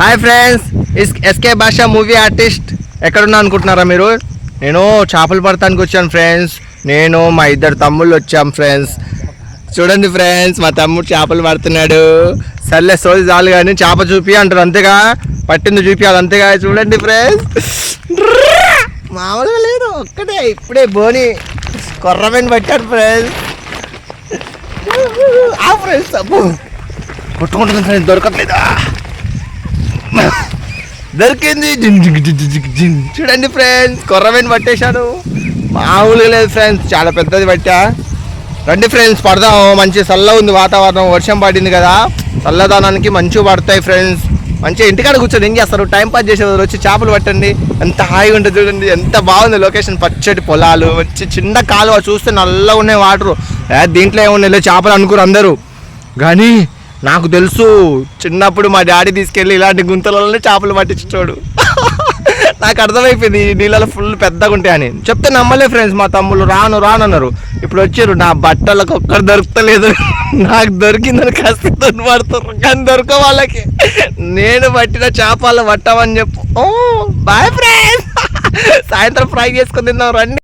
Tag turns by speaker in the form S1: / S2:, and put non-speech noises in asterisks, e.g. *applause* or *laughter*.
S1: Hi friends SK Basha movie artist ఎక్కడున్నా అనుకుంటున్నారా మీరు? నేను చేపలు పడటానికి వచ్చాను ఫ్రెండ్స్ నేను మా ఇద్దరు తమ్ముళ్ళు వచ్చాం ఫ్రెండ్స్ చూడండి ఫ్రెండ్స్ మా తమ్ముడు చేపలు పడుతున్నాడు. సర్లే సోది చాలు కానీ చేప చూపి అంటారు అంతేగా? పట్టింది చూపించాలి అంతేగా? చూడండి ఫ్రెండ్స్ మామూలుగా లేదు ఒక్కటే. ఇప్పుడే బోని కొర్రమైన పట్టాడు ఫ్రెండ్స్ ఆ ఫ్రెండ్స్ అబ్బో. కొట్టుకుంటుంది ఫ్రెండ్స్ దొరకట్లేదా? దొరికింది. చూడండి ఫ్రెండ్స్ కొర్రమేని పట్టేశాను మామూలుగా లేదు ఫ్రెండ్స్ చాలా పెద్దది పట్టా. రండి ఫ్రెండ్స్ పడదాం. మంచి చల్ల ఉంది వాతావరణం వర్షం పడింది కదా. చల్లదనానికి మంచిగా పడతాయి ఫ్రెండ్స్ మంచిగా ఇంటికాడ కూర్చొని ఏం చేస్తారు? టైం పాస్ చేసే వాళ్ళు వచ్చి చేపలు పట్టండి. ఎంత హాయిగా ఉంటుంది చూడండి. ఎంత బాగుంది లొకేషన్ పచ్చటి పొలాలు వచ్చి చిన్న కాలువ చూస్తే నల్లగా ఉన్నాయి వాటర్ దీంట్లో ఏమున్నాయి? చేపలు అనుకురు అందరూ. కానీ నాకు తెలుసు చిన్నప్పుడు మా డాడీ తీసుకెళ్ళి ఇలాంటి గుంతలలోనే చేపలు పట్టించాడు *laughs* నాకు అర్థమైపోయింది ఈ నీళ్ళలో ఫుల్ పెద్దగా ఉంటాయని చెప్తే నమ్మలే ఫ్రెండ్స్ మా తమ్ముళ్ళు రాను రాను అన్నారు. ఇప్పుడు వచ్చారు నా బట్టలకు ఒక్కరు దొరకలేదు *laughs* నాకు దొరికిందని కసి పడతారు కానీ దొరక వాళ్ళకి. నేను పట్టిన చేపలు పట్టామని చెప్పు. ఓ బాయ్ ఫ్రెండ్స్ *laughs* సాయంత్రం ఫ్రై చేసుకుని తిందాం రండి.